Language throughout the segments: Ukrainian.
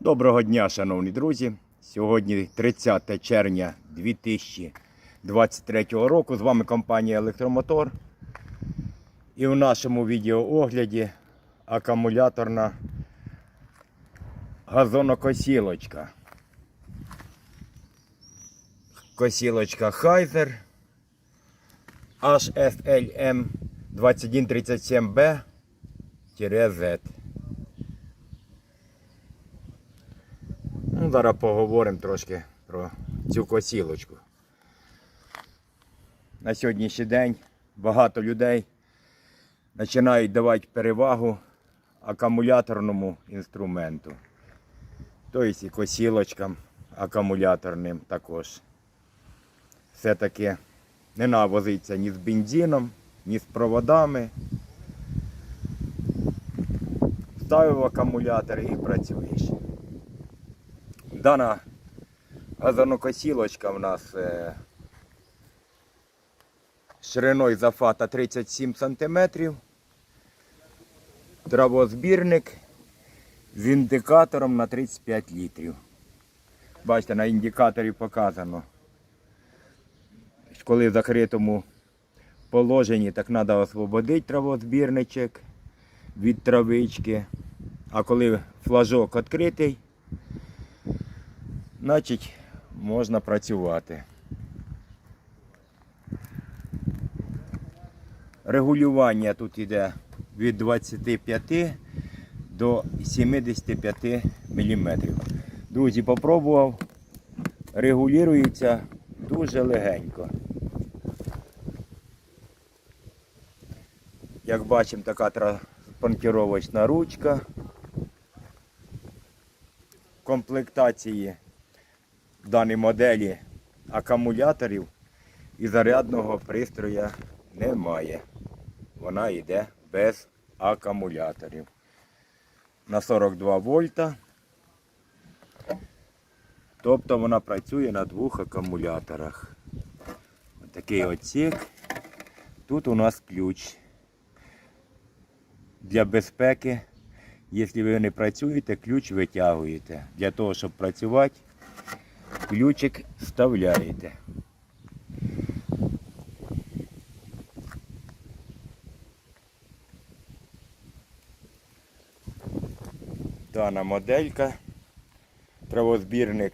Доброго дня, шановні друзі. Сьогодні 30 червня 2023 року. З вами компанія Електромотор. І в нашому відеоогляді акумуляторна газонокосілочка. Косілочка Heiser HSLM 2137B-Z. Ну, зараз поговоримо трошки про цю косілочку. На сьогоднішній день багато людей починають давати перевагу акумуляторному інструменту. Тобто і косілочкам акумуляторним також. Все-таки не навозиться ні з бензином, ні з проводами. Ставив акумулятор і працюєш. Дана газонокосілочка в нас е, шириною зафата 37 см. Травозбірник з індикатором на 35 літрів. Бачите, на індикаторі показано. Коли в закритому положенні, так треба освободити травозбірничок від травички. А коли флажок відкритий, значить можна працювати. Регулювання тут йде від 25 до 75 мм. Друзі, попробував. Регулюється дуже легенько. Як бачимо, така транспонкіровочна ручка. Комплектації даній моделі акумуляторів і зарядного пристрою немає. Вона йде без акумуляторів. На 42 вольта. Тобто вона працює на двох акумуляторах. Ось такий отсік. Тут у нас ключ. Для безпеки, якщо ви не працюєте, ключ витягуєте. Для того, щоб працювати, ключик вставляєте. Дана моделька. Травозбірник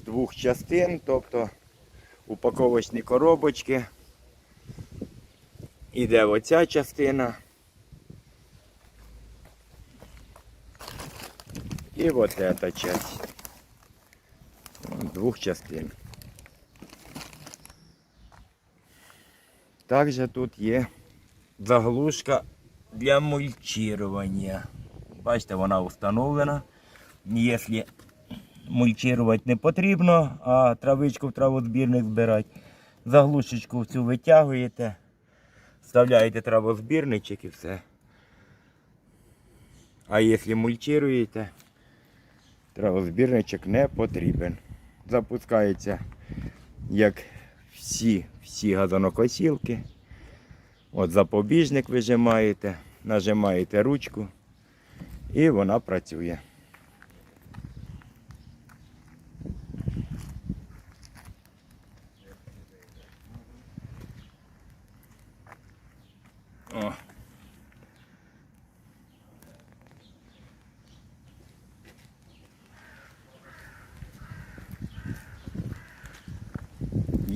з двох частин, тобто упаковочні коробочки. Іде оця частина. І от ця часть. Двох частин. Також тут є заглушка для мульчирования. Бачите, вона встановлена. Якщо мульчувати не потрібно, а травичку в травозбірник збирати, заглушечку в цю витягуєте, вставляєте травозбірничок і все. А якщо мульчуєте, травозбірничок не потрібен. Запускається, як всі, всі газонокосілки. От запобіжник вижимаєте, нажимаєте ручку і вона працює.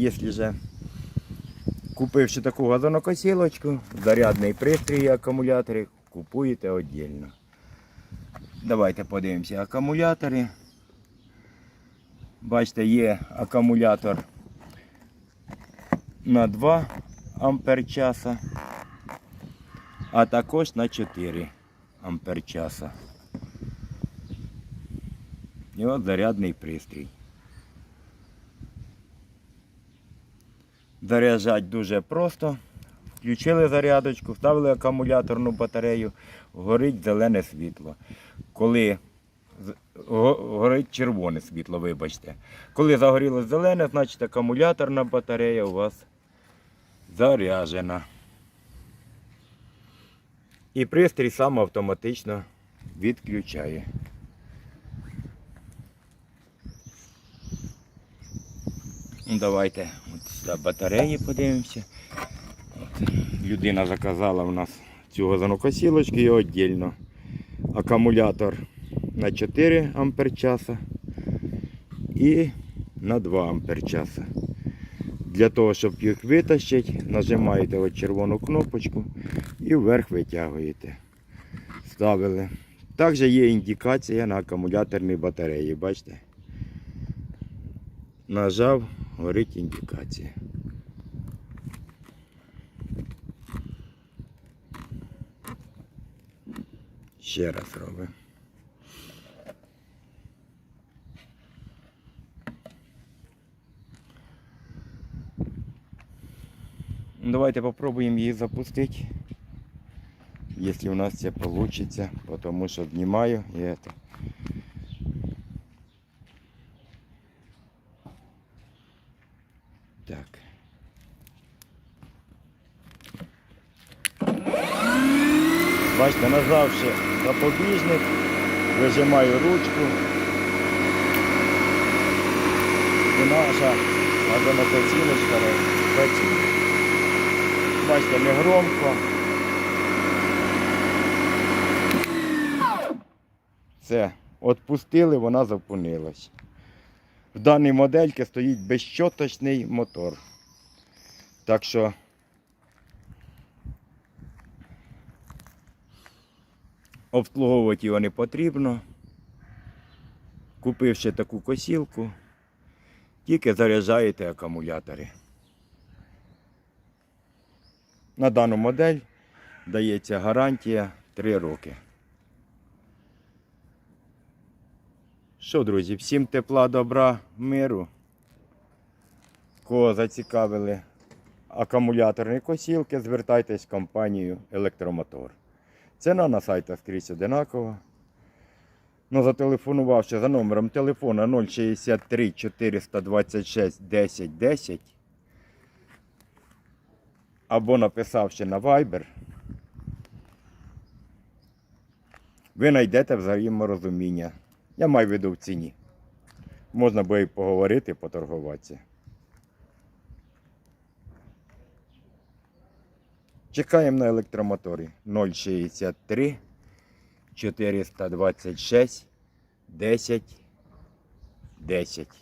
Если же купивши таку газонокосілочку, зарядний пристрій акумулятори, купуєте віддільно. Давайте подивимося акумулятори. Бачите, є акумулятор на 2 ампер часа, а також на 4 ампер часа. І от зарядний пристрій. Заряджати дуже просто. Включили зарядочку, вставили акумуляторну батарею, горить зелене світло. Коли горить червоне світло, вибачте. Коли загоріло зелене, значить акумуляторна батарея у вас заряджена. І пристрій сам автоматично відключає. Ну, давайте сюди батареї подивимося. От, людина заказала в нас цю газонокосілочку і віддільно. Акумулятор на 4 ампер часа і на 2 ампер часа. Для того, щоб їх витащити, нажимаєте от червону кнопочку і вверх витягуєте. Ставили. Також є індикація на акумуляторній батареї, бачите? Нажав, горить індикація. Ще раз робимо. Ну, Давайте попробуем її запустити. Если у нас все получится, потому что снимаю и это. Так. Бачите, нажавши запобіжник, вижимаю ручку. І наша газонокосілочка працює. Бачите, не громко. Все, отпустили, вона зупинилась. В даній модельці стоїть безщоточний мотор. Так що обслуговувати його не потрібно. Купивши таку косілку, тільки заряджаєте акумулятори. На дану модель дається гарантія 3 роки. Що, друзі, всім тепла, добра, миру. Кого зацікавили акумуляторні косілки, звертайтесь в компанію Електромотор. Ціна на сайтах скрізь одинакова. Ну, зателефонувавши за номером телефона 063 426 10 10 або написавши на Viber, ви знайдете взаєморозуміння. Я маю в виду в ціні. Можна би і поговорити, поторгуватися. Чекаємо на електромоторі 063 426 10 10.